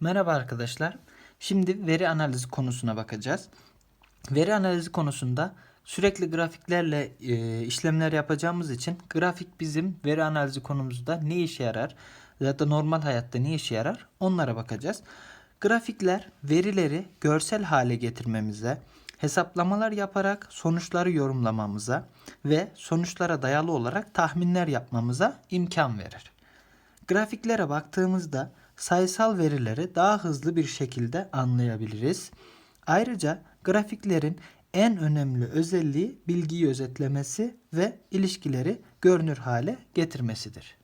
Merhaba arkadaşlar. Şimdi veri analizi konusuna bakacağız. Veri analizi konusunda sürekli grafiklerle e, işlemler yapacağımız için grafik bizim veri analizi konumuzda ne işe yarar ya da normal hayatta ne işe yarar onlara bakacağız. Grafikler verileri görsel hale getirmemize, hesaplamalar yaparak sonuçları yorumlamamıza ve sonuçlara dayalı olarak tahminler yapmamıza imkan verir. Grafiklere baktığımızda sayısal verileri daha hızlı bir şekilde anlayabiliriz. Ayrıca grafiklerin en önemli özelliği bilgiyi özetlemesi ve ilişkileri görünür hale getirmesidir.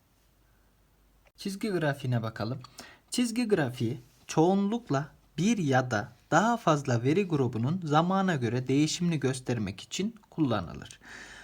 Çizgi grafiğine bakalım. Çizgi grafiği çoğunlukla bir ya da daha fazla veri grubunun zamana göre değişimini göstermek için kullanılır.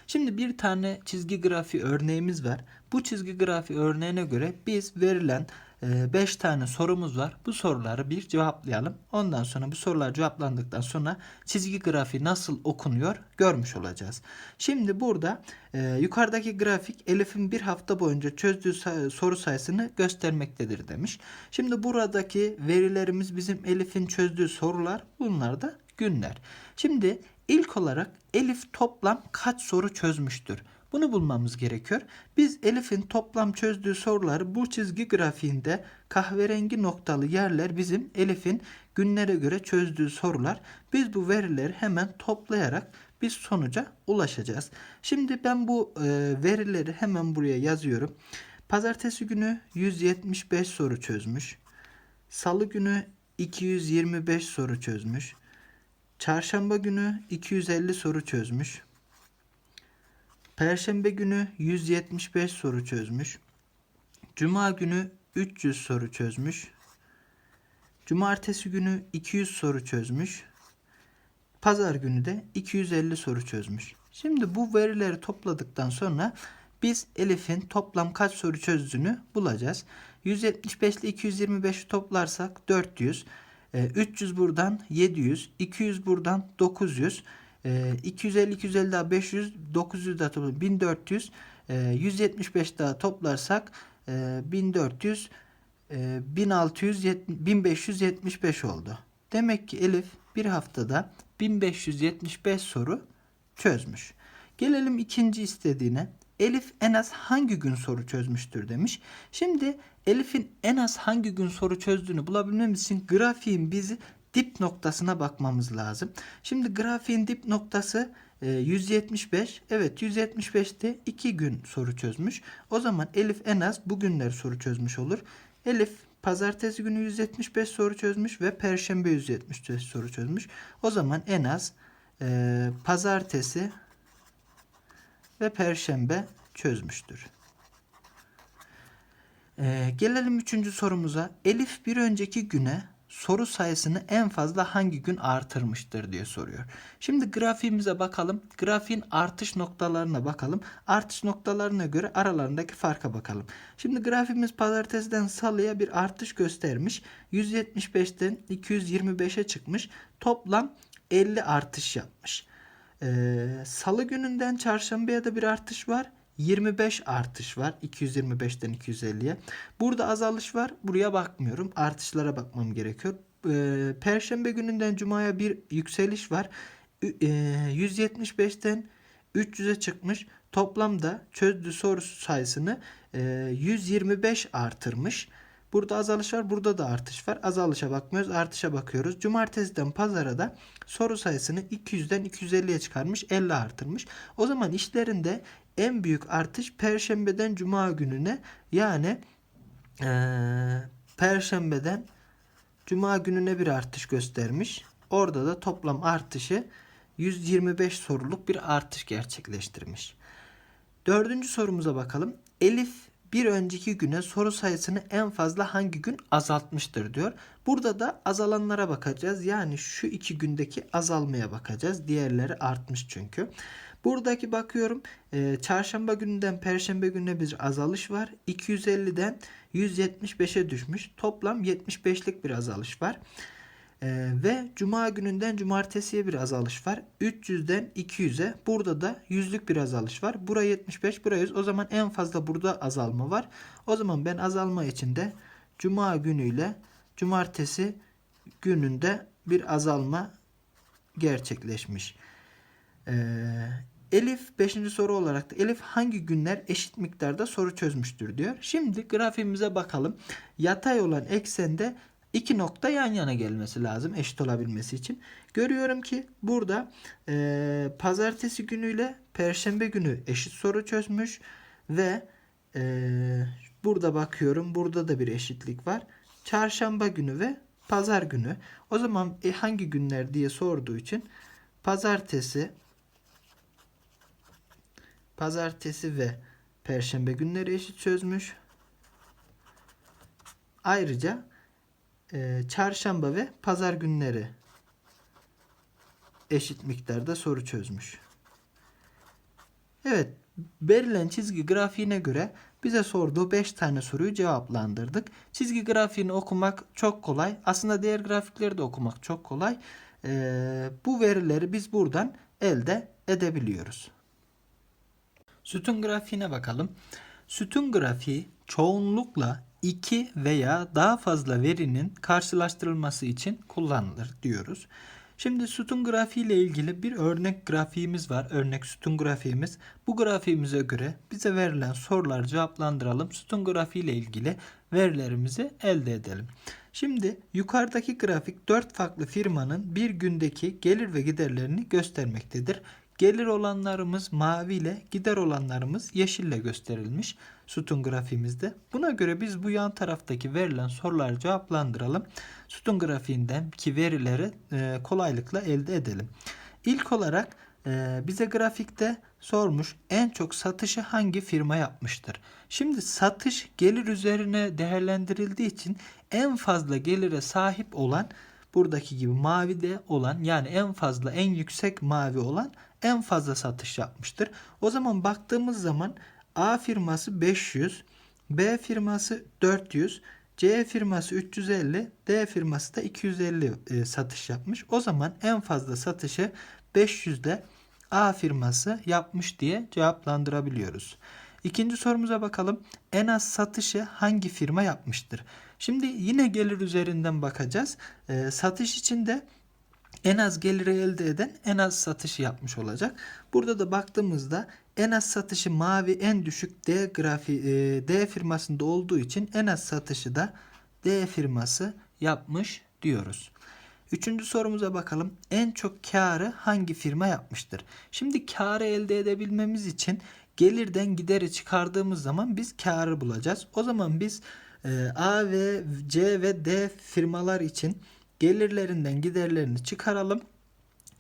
Şimdi bir tane çizgi grafiği örneğimiz var. Bu çizgi grafiği örneğine göre biz verilen 5 tane sorumuz var. Bu soruları bir cevaplayalım. Ondan sonra bu sorular cevaplandıktan sonra çizgi grafiği nasıl okunuyor görmüş olacağız. Şimdi burada e, yukarıdaki grafik Elif'in bir hafta boyunca çözdüğü soru sayısını göstermektedir demiş. Şimdi buradaki verilerimiz bizim Elif'in çözdüğü sorular. Bunlar da günler. Şimdi ilk olarak Elif toplam kaç soru çözmüştür? Bunu bulmamız gerekiyor. Biz Elif'in toplam çözdüğü soruları bu çizgi grafiğinde kahverengi noktalı yerler bizim Elif'in günlere göre çözdüğü sorular. Biz bu verileri hemen toplayarak bir sonuca ulaşacağız. Şimdi ben bu e, verileri hemen buraya yazıyorum. Pazartesi günü 175 soru çözmüş. Salı günü 225 soru çözmüş. Çarşamba günü 250 soru çözmüş. Perşembe günü 175 soru çözmüş. Cuma günü 300 soru çözmüş. Cumartesi günü 200 soru çözmüş. Pazar günü de 250 soru çözmüş. Şimdi bu verileri topladıktan sonra biz Elif'in toplam kaç soru çözdüğünü bulacağız. 175 ile 225'i toplarsak 400. E, 300 buradan 700. 200 buradan 900. E, 250 250 daha 500 900 daha toplam 1400. E, 175 daha toplarsak e, 1400 e, 1600 1575 oldu. Demek ki Elif bir haftada 1575 soru çözmüş. Gelelim ikinci istediğine. Elif en az hangi gün soru çözmüştür demiş. Şimdi Elif'in en az hangi gün soru çözdüğünü bulabilmemiz için grafiğin bizi dip noktasına bakmamız lazım. Şimdi grafiğin dip noktası e, 175. Evet 175'te 2 gün soru çözmüş. O zaman Elif en az bugünler soru çözmüş olur. Elif pazartesi günü 175 soru çözmüş ve perşembe 175 soru çözmüş. O zaman en az e, pazartesi ve perşembe çözmüştür. Ee, gelelim üçüncü sorumuza. Elif bir önceki güne soru sayısını en fazla hangi gün artırmıştır diye soruyor. Şimdi grafiğimize bakalım. Grafiğin artış noktalarına bakalım. Artış noktalarına göre aralarındaki farka bakalım. Şimdi grafiğimiz pazartesiden salıya bir artış göstermiş. 175'ten 225'e çıkmış. Toplam 50 artış yapmış. Ee, Salı gününden çarşambaya da bir artış var. 25 artış var. 225'ten 250'ye. Burada azalış var. Buraya bakmıyorum. Artışlara bakmam gerekiyor. Ee, Perşembe gününden cumaya bir yükseliş var. Ü- e, 175'ten 300'e çıkmış. Toplamda çözdüğü soru sayısını e, 125 artırmış. Burada azalış var, burada da artış var. Azalışa bakmıyoruz, artışa bakıyoruz. Cumartesiden pazara da soru sayısını 200'den 250'ye çıkarmış, 50 artırmış. O zaman işlerinde en büyük artış perşembeden cuma gününe yani eee, perşembeden cuma gününe bir artış göstermiş. Orada da toplam artışı 125 soruluk bir artış gerçekleştirmiş. Dördüncü sorumuza bakalım. Elif bir önceki güne soru sayısını en fazla hangi gün azaltmıştır diyor. Burada da azalanlara bakacağız. Yani şu iki gündeki azalmaya bakacağız. Diğerleri artmış çünkü. Buradaki bakıyorum e, çarşamba gününden perşembe gününe bir azalış var. 250'den 175'e düşmüş. Toplam 75'lik bir azalış var. Ee, ve cuma gününden cumartesiye bir azalış var. 300'den 200'e. Burada da yüzlük bir azalış var. Bura 75, buraya 100. O zaman en fazla burada azalma var. O zaman ben azalma için de cuma günüyle cumartesi gününde bir azalma gerçekleşmiş. Ee, Elif 5. soru olarak da Elif hangi günler eşit miktarda soru çözmüştür diyor. Şimdi grafiğimize bakalım. Yatay olan eksende iki nokta yan yana gelmesi lazım eşit olabilmesi için. Görüyorum ki burada e, pazartesi günüyle perşembe günü eşit soru çözmüş ve e, burada bakıyorum burada da bir eşitlik var. Çarşamba günü ve pazar günü. O zaman e, hangi günler diye sorduğu için pazartesi pazartesi ve perşembe günleri eşit çözmüş. Ayrıca e, çarşamba ve pazar günleri eşit miktarda soru çözmüş. Evet, verilen çizgi grafiğine göre bize sorduğu 5 tane soruyu cevaplandırdık. Çizgi grafiğini okumak çok kolay. Aslında diğer grafikleri de okumak çok kolay. Ee, bu verileri biz buradan elde edebiliyoruz. Sütun grafiğine bakalım. Sütun grafiği çoğunlukla iki veya daha fazla verinin karşılaştırılması için kullanılır diyoruz. Şimdi sütun grafiği ile ilgili bir örnek grafiğimiz var. Örnek sütun grafiğimiz. Bu grafiğimize göre bize verilen soruları cevaplandıralım. Sütun grafiği ile ilgili verilerimizi elde edelim. Şimdi yukarıdaki grafik 4 farklı firmanın bir gündeki gelir ve giderlerini göstermektedir. Gelir olanlarımız mavi ile gider olanlarımız yeşille gösterilmiş sütun grafiğimizde. Buna göre biz bu yan taraftaki verilen soruları cevaplandıralım. Sütun grafiğinden ki verileri e, kolaylıkla elde edelim. İlk olarak e, bize grafikte sormuş en çok satışı hangi firma yapmıştır? Şimdi satış gelir üzerine değerlendirildiği için en fazla gelire sahip olan buradaki gibi mavide olan yani en fazla en yüksek mavi olan en fazla satış yapmıştır. O zaman baktığımız zaman A firması 500, B firması 400, C firması 350, D firması da 250 e, satış yapmış. O zaman en fazla satışı 500'de A firması yapmış diye cevaplandırabiliyoruz. İkinci sorumuza bakalım. En az satışı hangi firma yapmıştır? Şimdi yine gelir üzerinden bakacağız. E, satış için de en az geliri elde eden en az satışı yapmış olacak. Burada da baktığımızda en az satışı mavi en düşük D grafi e, D firmasında olduğu için en az satışı da D firması yapmış diyoruz. Üçüncü sorumuza bakalım. En çok karı hangi firma yapmıştır? Şimdi karı elde edebilmemiz için gelirden gideri çıkardığımız zaman biz karı bulacağız. O zaman biz e, A ve C ve D firmalar için gelirlerinden giderlerini çıkaralım.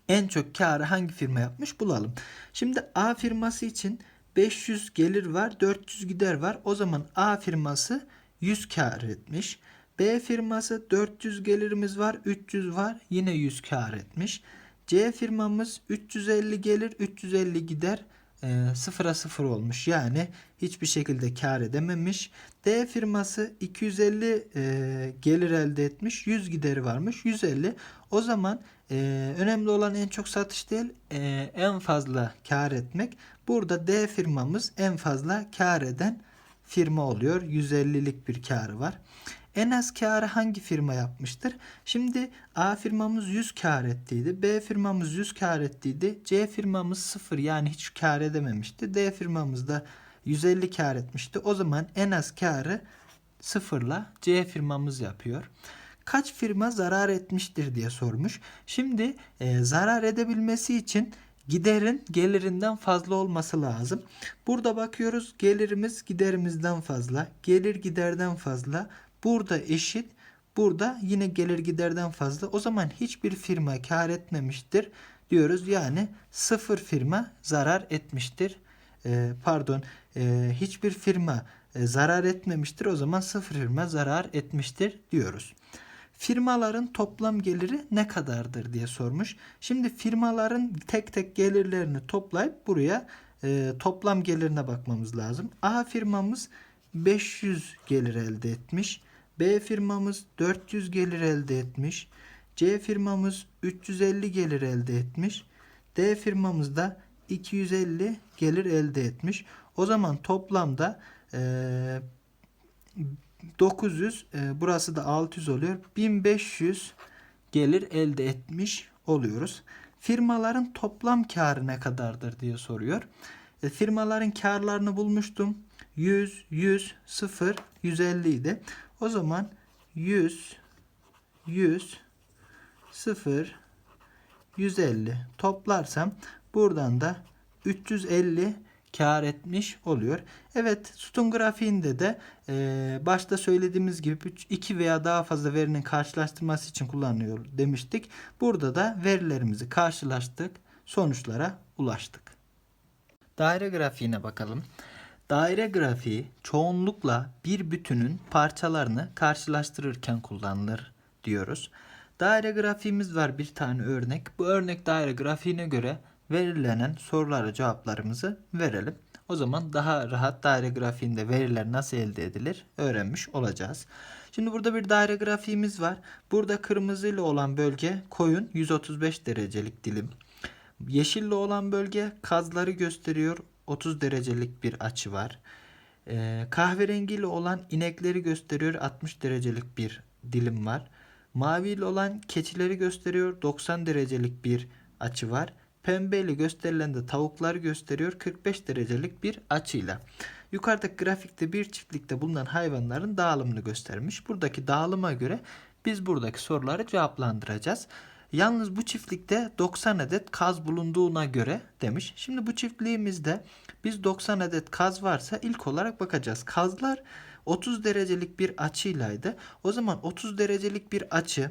En çok karı hangi firma yapmış bulalım. Şimdi A firması için 500 gelir var, 400 gider var. O zaman A firması 100 kar etmiş. B firması 400 gelirimiz var, 300 var. Yine 100 kar etmiş. C firmamız 350 gelir, 350 gider. E, sıfıra sıfır olmuş. Yani hiçbir şekilde kar edememiş. D firması 250 e, gelir elde etmiş. 100 gideri varmış. 150. O zaman e, önemli olan en çok satış değil e, en fazla kar etmek. Burada D firmamız en fazla kar eden firma oluyor. 150'lik bir karı var. En az karı hangi firma yapmıştır? Şimdi A firmamız 100 kar ettiydi. B firmamız 100 kar ettiydi. C firmamız 0 yani hiç kar edememişti. D firmamız da 150 kar etmişti. O zaman en az karı sıfırla C firmamız yapıyor. Kaç firma zarar etmiştir diye sormuş. Şimdi e, zarar edebilmesi için giderin gelirinden fazla olması lazım. Burada bakıyoruz gelirimiz giderimizden fazla. Gelir giderden fazla. Burada eşit. Burada yine gelir giderden fazla. O zaman hiçbir firma kar etmemiştir diyoruz. Yani sıfır firma zarar etmiştir. Ee, pardon e, hiçbir firma e, zarar etmemiştir. O zaman sıfır firma zarar etmiştir diyoruz. Firmaların toplam geliri ne kadardır diye sormuş. Şimdi firmaların tek tek gelirlerini toplayıp buraya e, toplam gelirine bakmamız lazım. A firmamız 500 gelir elde etmiş. B firmamız 400 gelir elde etmiş. C firmamız 350 gelir elde etmiş. D firmamız da 250 gelir elde etmiş. O zaman toplamda e, 900 e, burası da 600 oluyor. 1500 gelir elde etmiş oluyoruz. Firmaların toplam karı ne kadardır diye soruyor. E, firmaların karlarını bulmuştum. 100, 100, 0, 150 idi. O zaman 100, 100, 0, 150 toplarsam buradan da 350 kar etmiş oluyor. Evet sütun grafiğinde de e, başta söylediğimiz gibi iki veya daha fazla verinin karşılaştırması için kullanılıyor demiştik. Burada da verilerimizi karşılaştık. Sonuçlara ulaştık. Daire grafiğine bakalım. Daire grafiği çoğunlukla bir bütünün parçalarını karşılaştırırken kullanılır diyoruz. Daire grafiğimiz var bir tane örnek. Bu örnek daire grafiğine göre verilen sorulara cevaplarımızı verelim. O zaman daha rahat daire grafiğinde veriler nasıl elde edilir öğrenmiş olacağız. Şimdi burada bir daire grafiğimiz var. Burada kırmızıyla olan bölge koyun 135 derecelik dilim. Yeşille olan bölge kazları gösteriyor 30 derecelik bir açı var. Ee, kahverengiyle olan inekleri gösteriyor 60 derecelik bir dilim var. Maviyle olan keçileri gösteriyor 90 derecelik bir açı var. Pembeyle gösterilen de tavukları gösteriyor 45 derecelik bir açıyla. Yukarıdaki grafikte bir çiftlikte bulunan hayvanların dağılımını göstermiş. Buradaki dağılıma göre biz buradaki soruları cevaplandıracağız. Yalnız bu çiftlikte 90 adet kaz bulunduğuna göre demiş. Şimdi bu çiftliğimizde biz 90 adet kaz varsa ilk olarak bakacağız. Kazlar 30 derecelik bir açıylaydı. O zaman 30 derecelik bir açı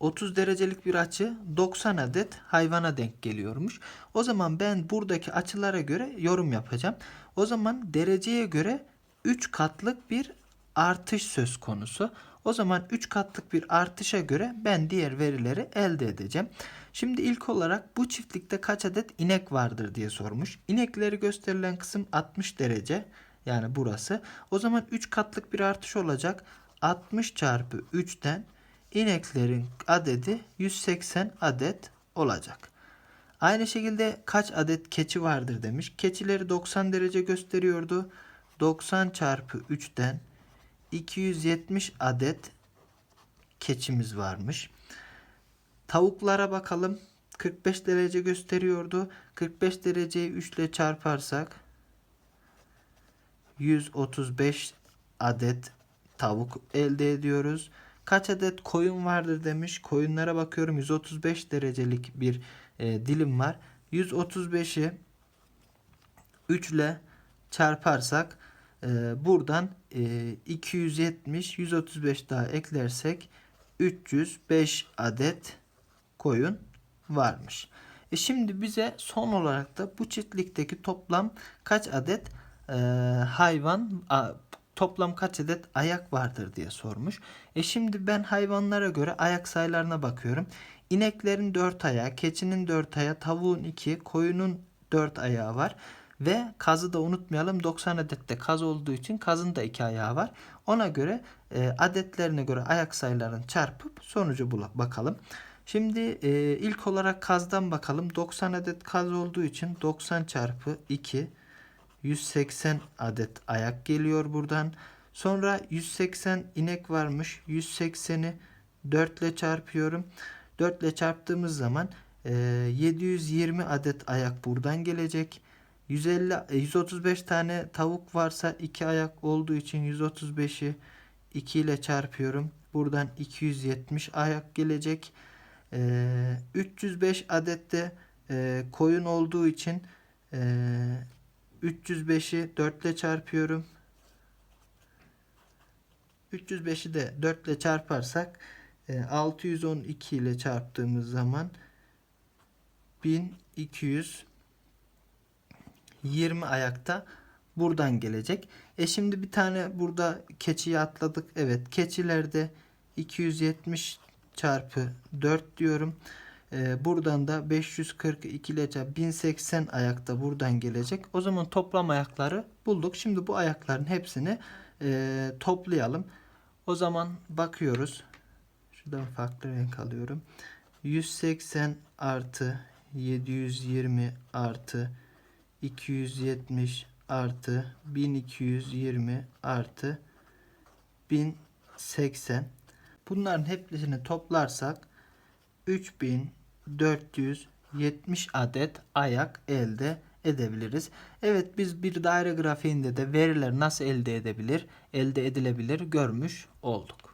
30 derecelik bir açı 90 adet hayvana denk geliyormuş. O zaman ben buradaki açılara göre yorum yapacağım. O zaman dereceye göre 3 katlık bir artış söz konusu. O zaman 3 katlık bir artışa göre ben diğer verileri elde edeceğim. Şimdi ilk olarak bu çiftlikte kaç adet inek vardır diye sormuş. İnekleri gösterilen kısım 60 derece. Yani burası. O zaman 3 katlık bir artış olacak. 60 çarpı 3'ten ineklerin adedi 180 adet olacak. Aynı şekilde kaç adet keçi vardır demiş. Keçileri 90 derece gösteriyordu. 90 çarpı 3'ten 270 adet keçimiz varmış. Tavuklara bakalım. 45 derece gösteriyordu. 45 dereceyi 3 ile çarparsak 135 adet tavuk elde ediyoruz. Kaç adet koyun vardır demiş. Koyunlara bakıyorum 135 derecelik bir e, dilim var. 135'i 3 ile çarparsak e, buradan e, 270 135 daha eklersek 305 adet koyun varmış. E şimdi bize son olarak da bu çiftlikteki toplam kaç adet e, hayvan toplam kaç adet ayak vardır diye sormuş. E şimdi ben hayvanlara göre ayak sayılarına bakıyorum. İneklerin 4 ayağı, keçinin 4 ayağı, tavuğun 2, koyunun 4 ayağı var. Ve kazı da unutmayalım 90 adette kaz olduğu için kazın da 2 ayağı var. Ona göre e, adetlerine göre ayak sayılarını çarpıp sonucu bul bakalım. Şimdi e, ilk olarak kazdan bakalım. 90 adet kaz olduğu için 90 çarpı 2 180 adet ayak geliyor buradan. Sonra 180 inek varmış. 180'i 4 ile çarpıyorum. 4 ile çarptığımız zaman e, 720 adet ayak buradan gelecek. 150 135 tane tavuk varsa 2 ayak olduğu için 135'i 2 ile çarpıyorum. Buradan 270 ayak gelecek. E, 305 adette e, koyun olduğu için e, 305'i 4 ile çarpıyorum. 305'i de 4 ile çarparsak 612 e, ile çarptığımız zaman 1220 ayakta buradan gelecek. E şimdi bir tane burada keçiyi atladık. Evet keçilerde 270 çarpı 4 diyorum. E, buradan da 542 ile 1080 ayakta buradan gelecek. O zaman toplam ayakları bulduk. Şimdi bu ayakların hepsini e, toplayalım. O zaman bakıyoruz. Şuradan farklı renk alıyorum. 180 artı 720 artı 270 artı 1220 artı 3080. Bunların hepsini toplarsak 3470 adet ayak elde edebiliriz. Evet biz bir daire grafiğinde de veriler nasıl elde edebilir, elde edilebilir görmüş olduk.